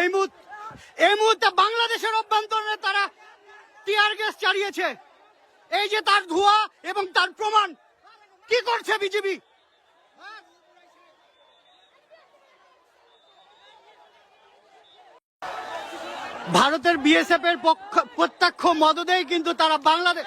এই মুহূর্তে এই মুহূর্তে বাংলাদেশের অভ্যন্তরে তারা টিয়ার গ্যাস চালিয়েছে। এই যে তার ধোঁয়া এবং তার প্রমাণ, কি করছে বিজেপি? ভারতের বিএসএফ এর পক্ষ প্রত্যক্ষ মদদেই কিন্তু তারা বাংলাদেশ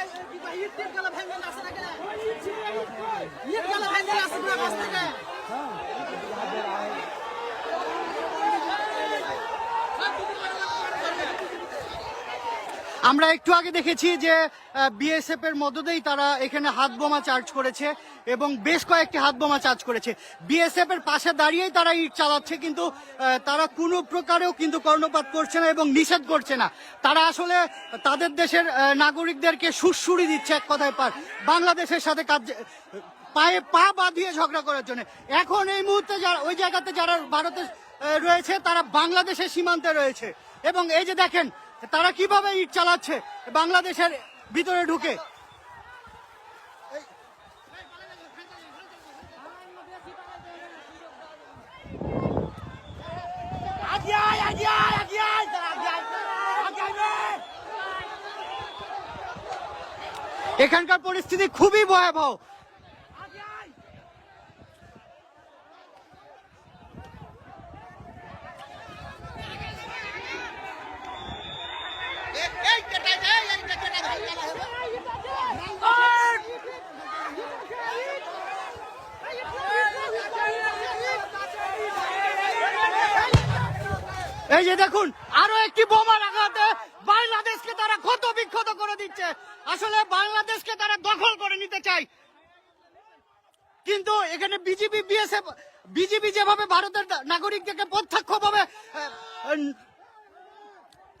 ঈদ গেলা ভাঙ্গেল আসে না কেন ঈদ গেলা ভাঙ্গেল আসে না কাছ থেকে আমরা একটু আগে দেখেছি যে বিএসএফ এর মদতেই তারা এখানে হাত বোমা চার্জ করেছে এবং বেশ কয়েকটি হাত বোমা চার্জ করেছে। বিএসএফ এর পাশে দাঁড়িয়েই তারা ইট চালাচ্ছে কিন্তু তারা কোনো প্রকারেও কিন্তু কর্ণপাত করছে না এবং নিষেধ করছে না। তারা আসলে তাদের দেশের নাগরিকদেরকে সুরসুরি দিচ্ছে এক কথায় পার। বাংলাদেশের সাথে কাজ, পায়ে পা বাঁধিয়ে ঝগড়া করার জন্য। এখন এই মুহূর্তে যারা, ওই জায়গাতে যারা ভারতে রয়েছে, তারা বাংলাদেশের সীমান্তে রয়েছে। এবং এই যে দেখেন তারা কীভাবে ইট চালাচ্ছে? বাংলাদেশের ভিতরে ঢুকে। এখানকার পরিস্থিতি খুবই ভয়াবহ। এই যে দেখুন, আরও একটি বোমার আঘাতে বাংলাদেশকে তারা ক্ষত বিক্ষত করে দিচ্ছে। আসলে বাংলাদেশকে তারা দখল করে নিতে চায়। কিন্তু এখানে বিজেপি বিএসএফ বিজেপি যেভাবে ভারতের নাগরিকদেরকে প্রত্যক্ষ ভাবে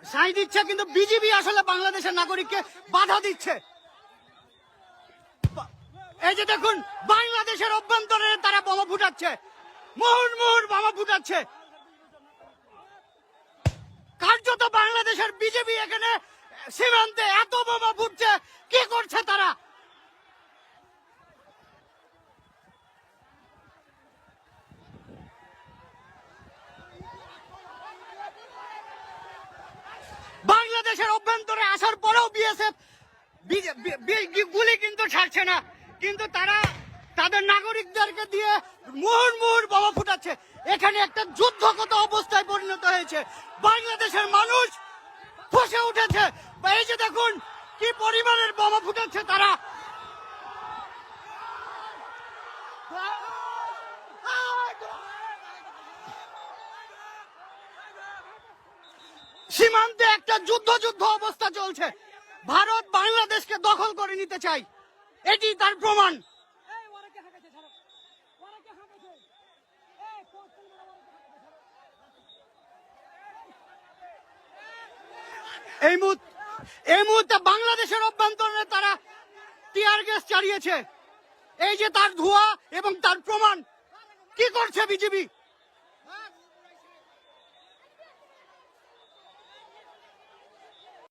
সাই দিচ্ছে, কিন্তু বিজেপি আসলে বাংলাদেশের নাগরিককে বাধা দিচ্ছে। এই যে দেখুন, বাংলাদেশের অভ্যন্তরে তারা বোমা ফুটাচ্ছে। মোহন মোহন বোমা ফুটাচ্ছে। কার্যত বাংলাদেশের বিজেপি এখানে সীমান্তে এত বোমা ফুটছে কি করছে তারা বাংলাদেশের অভ্যন্তরে আসার পরেও বিএসএফ গুলি কিন্তু ছাড়ছে না। কিন্তু তারা তাদের নাগরিকদেরকে দিয়ে মুহুর মুহুর বোমা ফুটাচ্ছে। এখানে একটা যুদ্ধগত অবস্থায় পরিণত হয়েছে। বাংলাদেশের মানুষ ফসে উঠেছে। এই যে দেখুন, কি পরিমাণের বোমা ফুটাচ্ছে তারা। সীমান্তে একটা যুদ্ধ যুদ্ধ অবস্থা চলছে। ভারত বাংলাদেশকে দখল করে নিতে চাই। এটি তার প্রমাণ। এই মুহূর্তে এই মুহূর্তে বাংলাদেশের অভ্যন্তরে তারা টিয়ার গ্যাস চালিয়েছে। এই যে তার ধোঁয়া এবং তার প্রমাণ, কি করছে বিজেপি